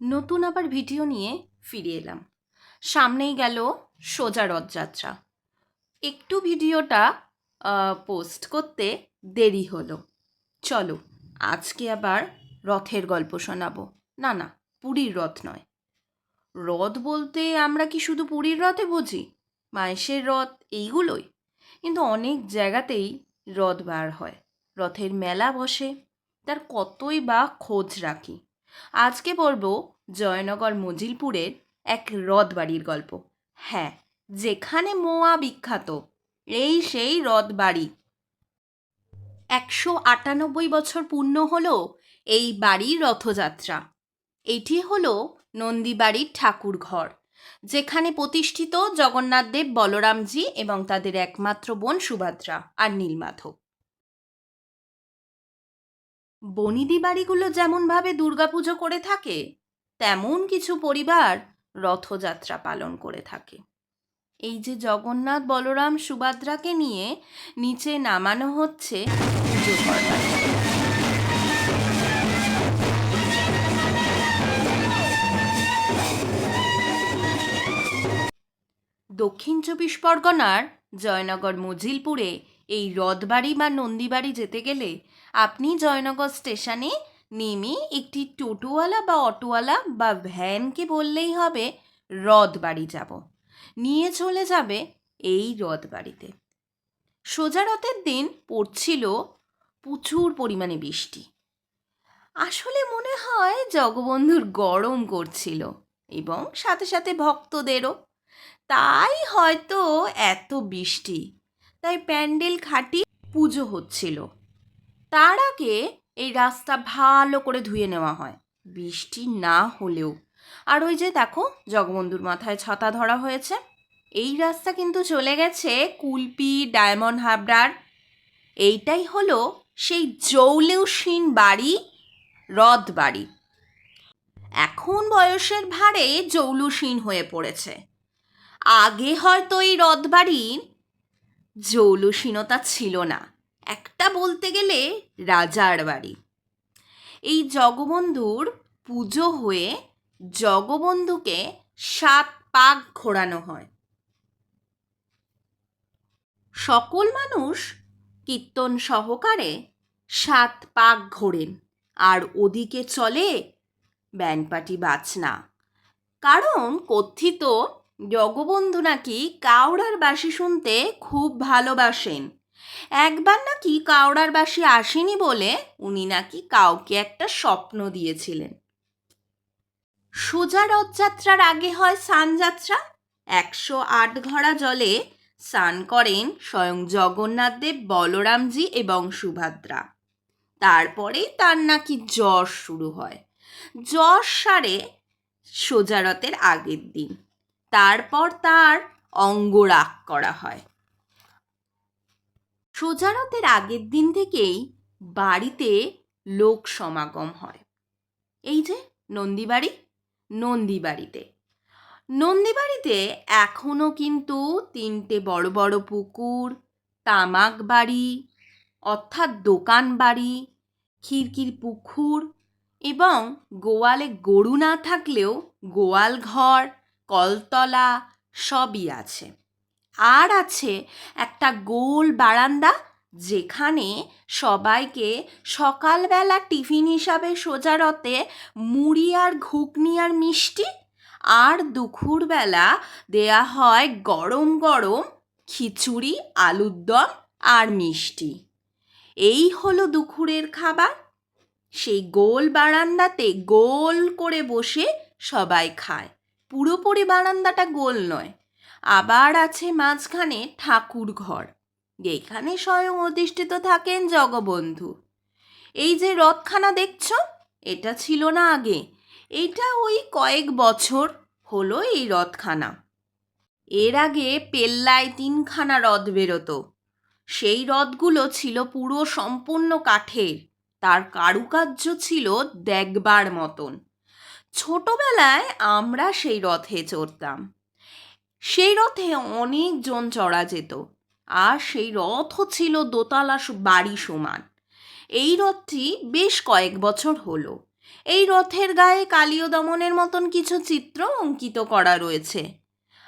নতুন আবার ভিডিও নিয়ে ফিরে এলাম। সামনেই গেল সোজা রথযাত্রা। একটু ভিডিওটা পোস্ট করতে দেরি হলো। চলো, আজকে আবার রথের গল্প শোনাবো। না না, পুরীর রথ নয়। রথ বলতে আমরা কি শুধু পুরীর রথে বুঝি? মাইশের রথ এইগুলোই। কিন্তু অনেক জায়গাতেই রথ বার হয়। রথের মেলা বসে, তার কতই বা খোঁজ রাখি। আজকে পড়ব জয়নগর মজিলপুরের এক রথ বাড়ির গল্প। হ্যাঁ যেখানে মোয়া বিখ্যাত, এই সেই রথ বাড়ি একশো আটানব্বই বছর পূর্ণ হল এই বাড়ির রথযাত্রা। এটি হলো নন্দীবাড়ির ঠাকুর ঘর যেখানে প্রতিষ্ঠিত জগন্নাথদেব বলরামজি এবং তাদের একমাত্র বোন সুভদ্রা আর নীলমাধব। বনিদি বাড়িগুলো যেমনভাবে দুর্গাপুজো করে থাকে, তেমন কিছু পরিবার রথযাত্রা পালন করে থাকে। এই যে জগন্নাথ, বলরাম, সুভদ্রাকে নিয়ে নিচে নামানো হচ্ছে পুজো করবার দক্ষিণ চব্বিশ পরগনার জয়নগর, মজিলপুরে এই রথবাড়ি বা নন্দীবাড়ি যেতে গেলে আপনি জয়নগর স্টেশনে নেমে একটি টোটোওয়ালা বা অটোওয়ালা বা ভ্যানকে বললেই হবে, রথবাড়ি যাব। নিয়ে চলে যাবে এই রথবাড়িতে। সোজা রথের দিন পড়ছিল প্রচুর পরিমাণে বৃষ্টি। আসলে মনে হয় জগবন্ধুর গরম করছিল এবং সাথে সাথে ভক্তদেরও। তাই হয়তো এত বৃষ্টি তাই প্যান্ডেল খাটি পুজো হচ্ছিল। তার আগে এই রাস্তা ভালো করে ধুয়ে নেওয়া হয়। বৃষ্টি না হলেও। আর ওই যে দেখো, জগবন্ধুর মাথায় ছাতা ধরা হয়েছে। এই রাস্তা কিন্তু চলে গেছে কুলপি, ডায়মন্ড হাবড়ার। এইটাই হলো সেই জৌলেউসীন বাড়ি রথ বাড়ি। এখন বয়সের ভারে জৌলুসীন হয়ে পড়েছে। আগে হয়তো এই রথবাড়ির জৌলুসীনতা ছিল না। একটা বলতে গেলে রাজার বাড়ি। এই জগবন্ধুর পুজো হয়ে জগবন্ধুকে সাত পাক ঘোরানো হয়। সকল মানুষ কীর্তন সহকারে সাত পাক ঘোরেন, আর ওদিকে চলে ব্যানপাটি বাজনা। কারণ কথিত জগবন্ধু নাকি কাউড়ার বাসি শুনতে খুব ভালোবাসেন। একবার নাকি কাউড়ার বাসি আসেনি বলে উনি নাকি কাউকে একটা স্বপ্ন দিয়েছিলেন। সোজা রথযাত্রার আগে হয় স্নানযাত্রা একশো আট ঘড়া জলে স্নান করেন স্বয়ং জগন্নাথদেব বলরামজি এবং সুভদ্রা। তারপরেই তার নাকি জ্বর শুরু হয়। জ্বর সারে সোজারতের আগের দিন। তারপর তার অঙ্গরাগ করা হয়। সোজারতের আগের দিন থেকেই বাড়িতে লোক সমাগম হয়। এই যে নন্দীবাড়ি, নন্দীবাড়িতে। নন্দীবাড়িতে এখনও কিন্তু তিনটে বড় বড় পুকুর, তামাক বাড়ি, অর্থাৎ দোকান বাড়ি খিরকির পুকুর এবং গোয়ালে গরু না থাকলেও গোয়াল ঘর কলতলা সবই আছে। আর আছে একটা গোল বারান্দা যেখানে সবাইকে সকালবেলা টিফিন হিসাবে সোজা রথে মুড়ি আর ঘুগনি আর মিষ্টি আর দুপুরবেলা দেয়া হয় গরম গরম খিচুড়ি, আলুর দম আর মিষ্টি। এই হলো দুপুরের খাবার। সেই গোল বারান্দাতে গোল করে বসে সবাই খায়। পুরোপুরি বারান্দাটা গোল নয়। আবার আছে মাঝখানে ঠাকুর ঘর এইখানে স্বয়ং অধিষ্ঠিত থাকেন জগবন্ধু। এই যে রথখানা দেখছ? এটা ছিল না আগে। এটা ওই কয়েক বছর হলো এই রথখানা। এর আগে পেল্লায় তিনখানা রথ বেরোতো। সেই রথগুলো ছিল পুরো সম্পূর্ণ কাঠের। তার কারুকার্য ছিল দেখবার মতন। ছোটবেলায় আমরা সেই রথে চড়তাম। সেই রথে অনেকজন চড়া যেত আর সেই রথও ছিল দোতলা বাড়ি সমান। এই রথটি বেশ কয়েক বছর হলো। এই রথের গায়ে কালীয় দমনের মতন কিছু চিত্র অঙ্কিত করা রয়েছে।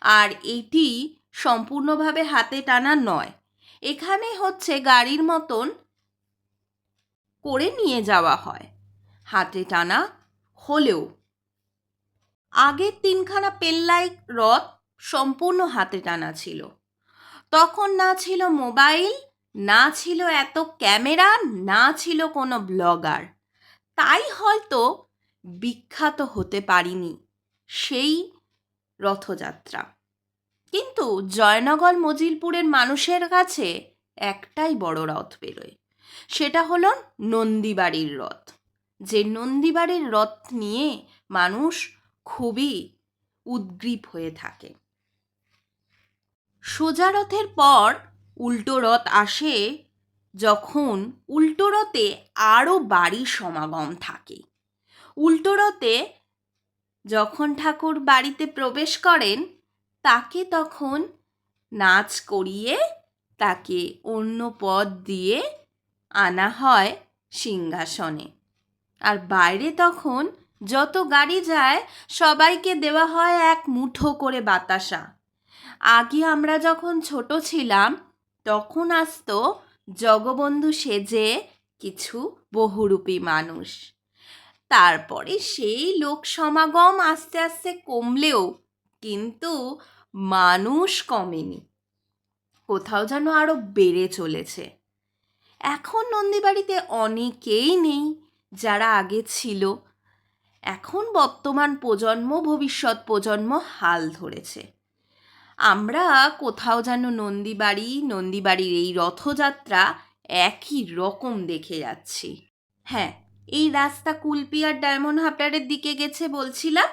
আর এটি সম্পূর্ণভাবে হাতে টানা নয়। এখানে হচ্ছে গাড়ির মতন করে নিয়ে যাওয়া হয়। হাতে টানা হলেও আগের তিনখানা পেল্লাই রথ সম্পূর্ণ হাতে টানা ছিল। তখন না ছিল মোবাইল, না ছিল এত ক্যামেরা, না ছিল কোনো ব্লগার। তাই হয়তো বিখ্যাত হতে পারিনি সেই রথযাত্রা। কিন্তু জয়নগর মজিলপুরের মানুষের কাছে একটাই বড় রথ বেরোয়। সেটা হলো নন্দীবাড়ির রথ। যে নন্দীবাড়ির রথ নিয়ে মানুষ খুবই উদ্গ্রীব হয়ে থাকে। সোজা রথের পর উল্টো রথ আসে যখন উল্টো রথে আরও বাড়ির সমাগম থাকে। উল্টো রথে যখন ঠাকুর বাড়িতে প্রবেশ করেন, তাকে তখন নাচ করিয়ে তাকে অন্য পদ দিয়ে আনা হয় সিংহাসনে। আর বাইরে তখন যত গাড়ি যায়, সবাইকে দেওয়া হয় এক মুঠো করে বাতাসা। আগে আমরা যখন ছোট ছিলাম, তখন আসতো জগবন্ধু সেজে কিছু বহুরূপী মানুষ। তারপরে সেই লোক সমাগম আস্তে আস্তে কমলেও কিন্তু মানুষ কমেনি। কোথাও যেন আরও বেড়ে চলেছে। এখন নন্দীবাড়িতে অনেকেই নেই যারা আগে ছিল। এখন বর্তমান প্রজন্ম, ভবিষ্যৎ প্রজন্ম হাল ধরেছে। আমরা কোথাও যেন নন্দীবাড়ি, নন্দীবাড়ির এই রথযাত্রা একই রকম দেখে যাচ্ছি। হ্যাঁ এই রাস্তা কুলপি আর ডায়মন্ড হাবড়ারের দিকে গেছে বলছিলাম।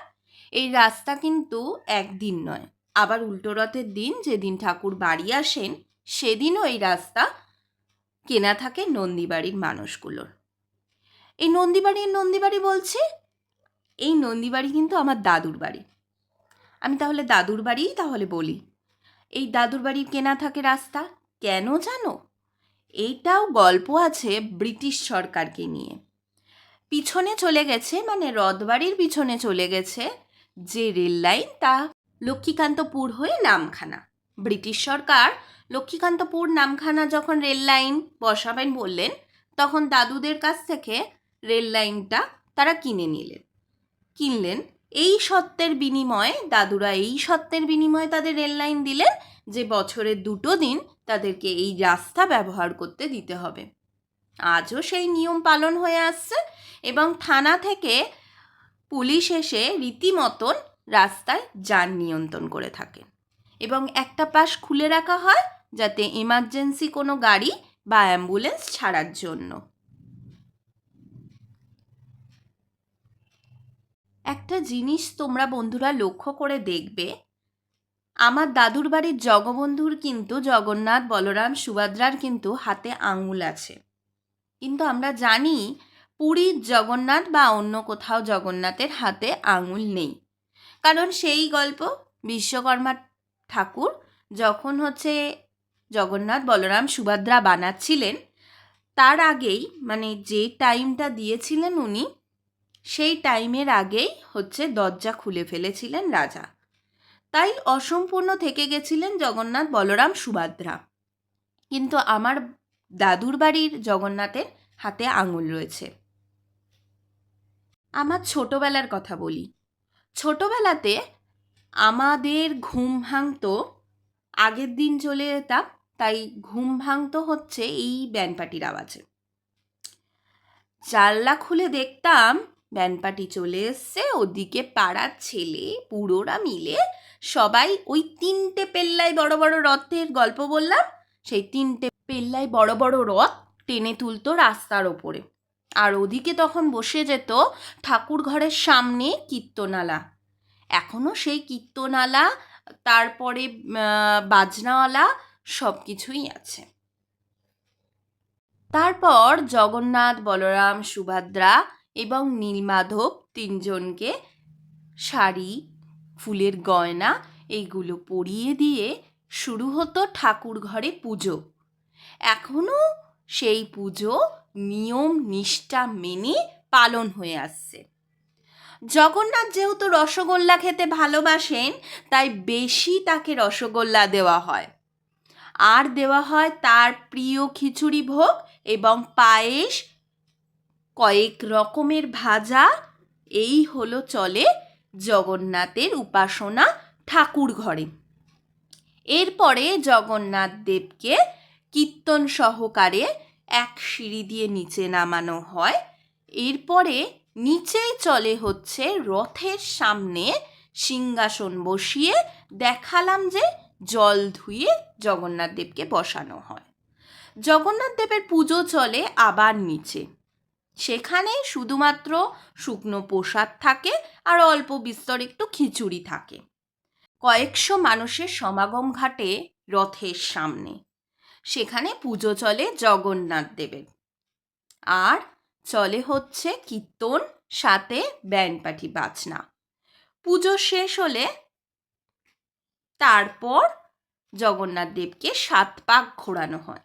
এই রাস্তা কিন্তু একদিন নয়, আবার উল্টো রথের দিন যেদিন ঠাকুর বাড়ি আসেন, সেদিনও এই রাস্তা কেনা থাকে নন্দীবাড়ির মানুষগুলোর। এই নন্দীবাড়ির নন্দীবাড়ি বলছি? এই নন্দীবাড়ি কিন্তু আমার দাদুর বাড়ি। আমি তাহলে দাদুর বাড়িই তাহলে বলি। এই দাদুর বাড়ির কেনা থাকে রাস্তা। কেন জানো? এইটাও গল্প আছে ব্রিটিশ সরকারকে নিয়ে। পিছনে চলে গেছে মানে রথবাড়ির পিছনে চলে গেছে, যে রেল লাইন তা লক্ষ্মীকান্তপুর হয়ে নামখানা। ব্রিটিশ সরকার লক্ষ্মীকান্তপুর নামখানা যখন রেল লাইন বসাবেন বললেন, তখন দাদুদের কাছ থেকে রেল লাইনটা তারা কিনে নিলেন। কিনলেন। এই সত্ত্বের বিনিময়ে, দাদুরা এই সত্ত্বের বিনিময়ে তাদের রেল লাইন দিলেন যে বছরের দুটো দিন তাদেরকে এই রাস্তা ব্যবহার করতে দিতে হবে। আজও সেই নিয়ম পালন হয়ে আসছে এবং থানা থেকে পুলিশ এসে রীতিমতন রাস্তায় যান নিয়ন্ত্রণ করে থাকে এবং একটা পাশ খুলে রাখা হয় যাতে এমার্জেন্সি কোনো গাড়ি বা অ্যাম্বুলেন্স ছাড়ার জন্য। একটা জিনিস তোমরা বন্ধুরা লক্ষ্য করে দেখবে, আমার দাদুর বাড়ির জগবন্ধুর কিন্তু জগন্নাথ, বলরাম, সুভদ্রার কিন্তু হাতে আঙুল আছে। কিন্তু আমরা জানি পুরীর জগন্নাথ বা অন্য কোথাও জগন্নাথের হাতে আঙুল নেই। কারণ সেই গল্প বিশ্বকর্মা ঠাকুর যখন হচ্ছে জগন্নাথ, বলরাম, সুভদ্রা বানাচ্ছিলেন, তার আগেই মানে যে টাইমটা দিয়েছিলেন উনি সেই টাইমের আগেই হচ্ছে দরজা খুলে ফেলেছিলেন রাজা। তাই অসম্পূর্ণ থেকে গেছিলেন জগন্নাথ বলরাম সুভাদ্রা। কিন্তু আমার দাদুর বাড়ির জগন্নাথের হাতে আঙুল রয়েছে। আমার ছোটবেলার কথা বলি। ছোটবেলাতে আমাদের ঘুম ভাঙতো, আগের দিন চলে যেতাম, তাই ঘুম ভাঙতো হচ্ছে এই ব্যানপাটির আওয়াজে। জানলা খুলে দেখতাম ব্যানপাটি চলে এসছে। ওদিকে পাড়ার ছেলে, পুরোরা মিলে সবাই ওই তিনটে পেল্লাই বড় বড় রথের গল্প বললাম। সেই তিনটে পেল্লাই বড় বড় রথ টেনে তুলতো রাস্তার ওপরে। আর ওদিকে তখন বসে যেত ঠাকুর ঘরের সামনে কীর্তনালা। এখনও সেই কীর্তনালা, তারপরে বাজনাওয়ালা সব কিছুই আছে। তারপর জগন্নাথ, বলরাম, সুভদ্রা এবং নীলমাধব তিনজনকে শাড়ি, ফুলের গয়না এইগুলো পরিয়ে দিয়ে শুরু হতো ঠাকুর ঘরে পুজো। এখনও সেই পুজো নিয়ম, নিষ্ঠা মেনে পালন হয়ে আসছে। জগন্নাথ যেহেতু রসগোল্লা খেতে ভালোবাসেন, তাই বেশি তাকে রসগোল্লা দেওয়া হয়। আর দেওয়া হয় তার প্রিয় খিচুড়ি ভোগ এবং পায়েস কয়েক রকমের ভাজা, এই হলো চলে জগন্নাথের উপাসনা ঠাকুর ঘরে। এরপরে জগন্নাথ দেবকে কীর্তন সহকারে এক সিঁড়ি দিয়ে নিচে নামানো হয়। এরপরে নিচেই চলে হচ্ছে রথের সামনে সিংহাসন বসিয়ে দেখালাম যে জল ধুয়ে জগন্নাথ দেবকে বসানো হয়। জগন্নাথ দেবের পুজো চলে আবার নিচে। সেখানে শুধুমাত্র শুকনো প্রসাদ থাকে আর অল্প বিস্তর একটু খিচুড়ি থাকে। কয়েকশো মানুষের সমাগম ঘাটে রথের সামনে। সেখানে পুজো চলে জগন্নাথ দেবের। আর চলে হচ্ছে কীর্তন, সাথে ব্যান্ড পাঠি বাজনা। পুজো শেষ হলে তারপর জগন্নাথ দেবকে সাত পাক ঘোরানো হয়।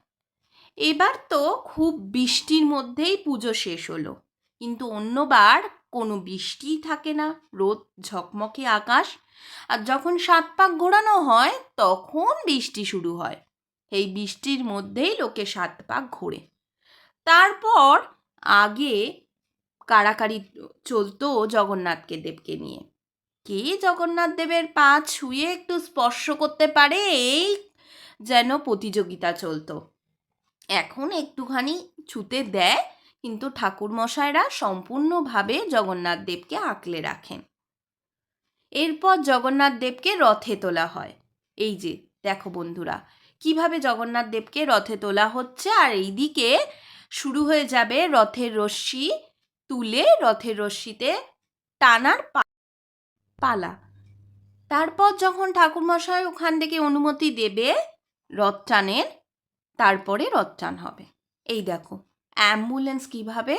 এবার তো খুব বৃষ্টির মধ্যেই পুজো শেষ হলো। কিন্তু অন্যবার কোনো বৃষ্টিই থাকে না, রোদ ঝকমকে আকাশ, আর যখন সাত পাক ঘোরানো হয় তখন বৃষ্টি শুরু হয়। এই বৃষ্টির মধ্যেই লোকে সাত পাক ঘোরে। তারপর আগে কাড়াকাড়ি চলতো জগন্নাথকে দেবকে নিয়ে। কে জগন্নাথ দেবের পা ছুঁয়ে একটু স্পর্শ করতে পারে, এই যেন প্রতিযোগিতা চলতো। এখন একটুখানি ছুতে দেয়, কিন্তু ঠাকুরমশাইরা সম্পূর্ণভাবে জগন্নাথ দেবকে আঁকলে রাখেন। এরপর জগন্নাথ দেবকে রথে তোলা হয়। এই যে, দেখো বন্ধুরা, কীভাবে জগন্নাথ দেবকে রথে তোলা হচ্ছে, আর এইদিকে শুরু হয়ে যাবে রথের রশ্মি তুলে রথের রশ্মিতে টানার পালা। তারপর যখন ঠাকুরমশাই ওখান থেকে অনুমতি দেবে, রথ টানের তারপরে রথ টান হবে। এই দেখো অ্যাম্বুলেন্স কীভাবে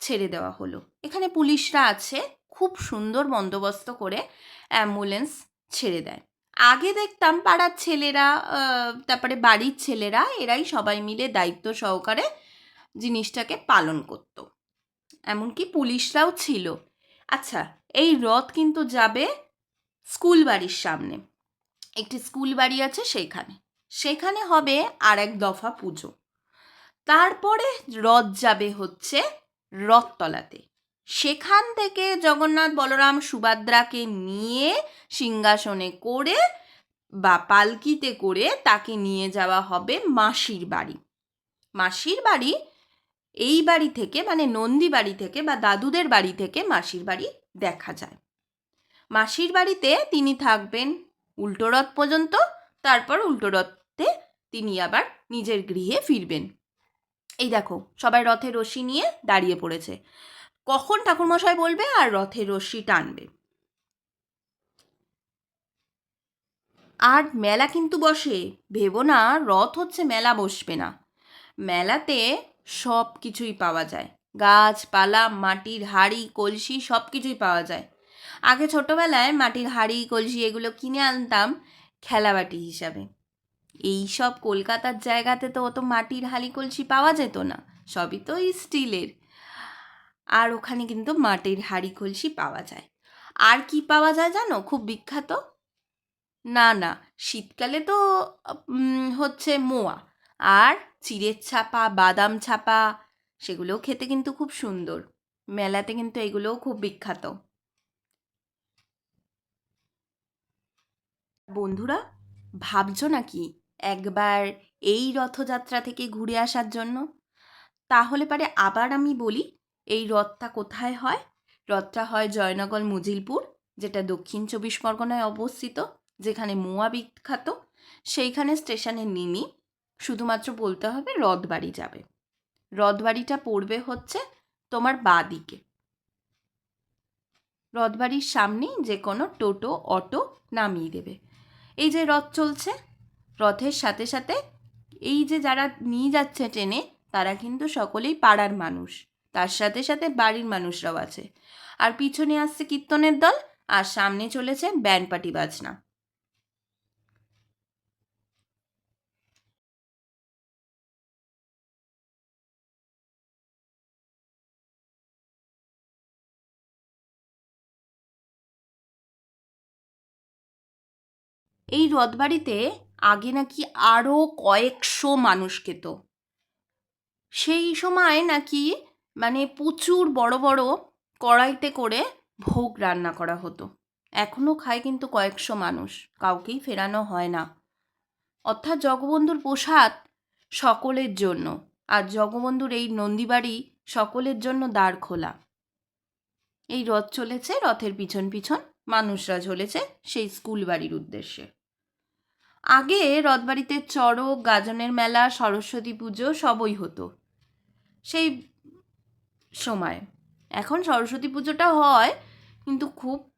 ছেড়ে দেওয়া হলো? এখানে পুলিশরা আছে, খুব সুন্দর বন্দোবস্ত করে অ্যাম্বুলেন্স ছেড়ে দেয়। আগে দেখতাম পাড়ার ছেলেরা তারপরে বাড়ির ছেলেরা, এরাই সবাই মিলে দায়িত্ব সহকারে জিনিসটাকে পালন করত। এমনকি পুলিশরাও ছিল। আচ্ছা এই রথ কিন্তু যাবে স্কুল বাড়ির সামনে। একটি স্কুল বাড়ি আছে সেইখানে। সেখানে হবে আর এক দফা পুজো। তারপরে রথ যাবে হচ্ছে রথতলাতে। সেখান থেকে জগন্নাথ বলরাম সুভদ্রাকে নিয়ে সিংহাসনে করে বা পালকিতে করে তাকে নিয়ে যাওয়া হবে মাসির বাড়ি। মাসির বাড়ি এই বাড়ি থেকে মানে নন্দী বাড়ি থেকে বা দাদুদের বাড়ি থেকে মাসির বাড়ি দেখা যায়। মাসির বাড়িতে তিনি থাকবেন উল্টো রথ পর্যন্ত, তারপর উল্টো রথে তিনি আবার নিজের গৃহে ফিরবেন। এই দেখো, সবাই রথের রশি নিয়ে দাঁড়িয়ে পড়েছে। কখন ঠাকুরমশাই বলবে আর রথের রশ্মি টানবে? আর মেলা কিন্তু বসে, ভেবো না রথ হচ্ছে মেলা বসবে না। মেলাতে সব কিছুই পাওয়া যায়। গাছপালা, মাটির হাড়ি, কলসি সব কিছুই পাওয়া যায়। আগে ছোটোবেলায় মাটির হাড়ি, কলসি এগুলো কিনে আনতাম খেলাবাটি হিসাবে। এই সব কলকাতার জায়গাতে তো অত মাটির হাড়ি কলসি পাওয়া যেত না, সবই তো স্টিলের। আর ওখানে কিন্তু মাটির হাড়ি কলসি পাওয়া যায়। আর কি পাওয়া যায় জানো? খুব বিখ্যাত? না না, শীতকালে তো হচ্ছে মোয়া। আর চিড়ের ছাপা, বাদাম ছাপা, সেগুলোও খেতে কিন্তু খুব সুন্দর। মেলাতে কিন্তু এগুলোও খুব বিখ্যাত। বন্ধুরা, ভাবছ নাকি একবার এই রথযাত্রা থেকে ঘুরে আসার জন্য? তাহলে পারে আবার আমি বলি, এই রথটা কোথায় হয়? রথটা হয় জয়নগর মুজিলপুর, যেটা দক্ষিণ চব্বিশ পরগনায় অবস্থিত, যেখানে মোয়া বিখ্যাত। সেইখানে স্টেশনে নিমি শুধুমাত্র বলতে হবে রথবাড়ি যাবে। রথবাড়িটা পড়বে হচ্ছে তোমার বা দিকে রথবাড়ির সামনেই যে কোনো টোটো, অটো নামিয়ে দেবে। এই যে রথ চলছে রথের সাথে সাথে এই যে যারা নিয়ে যাচ্ছে ট্রেনে, তারা কিন্তু সকলেই পাড়ার মানুষ। তার সাথে সাথে বাড়ির মানুষরাও আছে। আর পিছনে আসছে কীর্তনের দল, আর সামনে চলেছে ব্যান্ড পার্টি বাজনা। এই রথবাড়িতে আগে নাকি আরও কয়েকশো মানুষ খেত। সেই সময় নাকি মানে প্রচুর বড় বড় কড়াইতে করে ভোগ রান্না করা হতো। এখনও খায় কিন্তু কয়েকশো মানুষ, কাউকেই ফেরানো হয় না। অর্থাৎ জগবন্ধুর প্রসাদ সকলের জন্য, আর জগবন্ধুর এই নন্দীবাড়ি সকলের জন্য দ্বার খোলা। এই রথ চলেছে, রথের পিছন পিছন মানুষরা চলেছে সেই স্কুল বাড়ির উদ্দেশ্যে। আগে রথবাড়িতে চড়ক, গাজনের মেলা, সরস্বতী পুজো সবই হতো। সেই সময়। এখন সরস্বতী পুজোটা হয়, কিন্তু খুব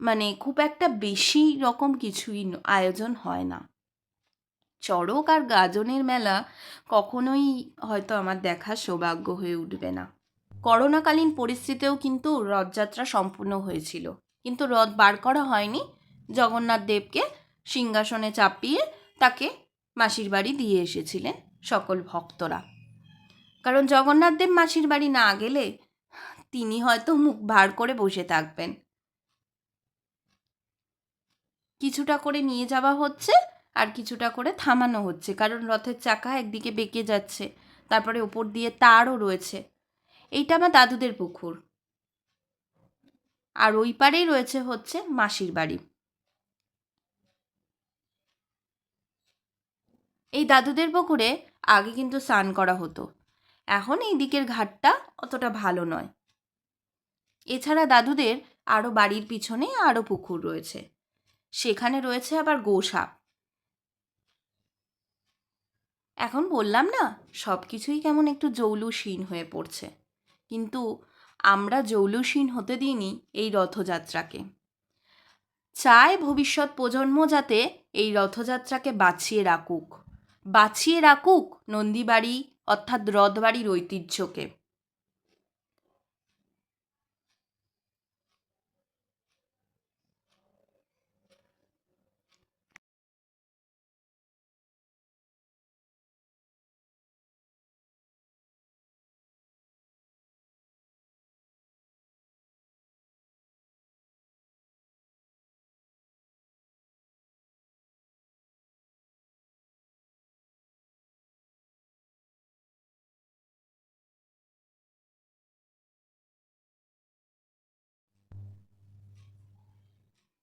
মানে খুব একটা বেশি রকম কিছুই আয়োজন হয় না। চড়ক আর গাজনের মেলা কখনোই হয়তো আমার দেখার সৌভাগ্য হয়ে উঠবে না। করোনাকালীন পরিস্থিতিতেও কিন্তু রথযাত্রা সম্পূর্ণ হয়েছিল। কিন্তু রথ বার করা হয়নি। জগন্নাথ দেবকে সিংহাসনে চাপিয়ে তাকে মাসির বাড়ি দিয়ে এসেছিলেন সকল ভক্তরা। কারণ জগন্নাথদেব মাসির বাড়ি না গেলে তিনি হয়তো মুখ ভার করে বসে থাকবেন। কিছুটা করে নিয়ে যাওয়া হচ্ছে আর কিছুটা করে থামানো হচ্ছে, কারণ রথের চাকা একদিকে বেঁকে যাচ্ছে, তারপরে ওপর দিয়ে তারও রয়েছে। এইটা আমার দাদুদের পুকুর। আর ওই পারেই রয়েছে হচ্ছে মাসির বাড়ি। এই দাদুদের পুকুরে আগে কিন্তু স্নান করা হতো। এখন এই দিকের ঘাটটা অতটা ভালো নয়। এছাড়া দাদুদের আরও বাড়ির পিছনে আরও পুকুর রয়েছে। সেখানে রয়েছে আবার গোসাপ। এখন বললাম না সব কিছুই কেমন একটু জৌলুসীন হয়ে পড়ছে। কিন্তু আমরা জৌলুসীন হতে দিইনি এই রথযাত্রাকে। চাই ভবিষ্যৎ প্রজন্ম যাতে এই রথযাত্রাকে বাঁচিয়ে রাখুক। বাঁচিয়ে রাখুক নন্দীবাড়ি অর্থাৎ রথবাড়ির ঐতিহ্যকে।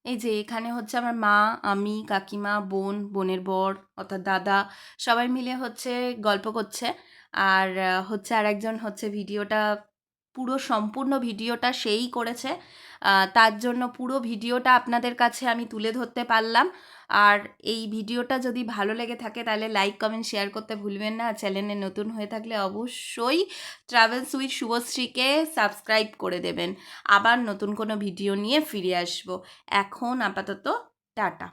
এই যে এখানে হচ্ছে আমার মা, আমি, কাকিমা, বোন, বোনের বর অর্থাৎ দাদা সবাই মিলে হচ্ছে গল্প করছে। আর হচ্ছে আর একজন হচ্ছে ভিডিওটা পুরো সম্পূর্ণ ভিডিওটা সেই করেছে। তার জন্য পুরো ভিডিওটা আপনাদের কাছে আমি তুলে ধরতে পারলাম। আর এই ভিডিওটা যদি ভালো লেগে থাকে তাহলে লাইক, কমেন্ট, শেয়ার করতে ভুলবেন না। চ্যানেলে নতুন হয়ে থাকলে অবশ্যই ট্রাভেলস উইথ শুভশ্রীকে সাবস্ক্রাইব করে দেবেন। আবার নতুন কোনো ভিডিও নিয়ে ফিরে আসব। এখন আপাতত টাটা।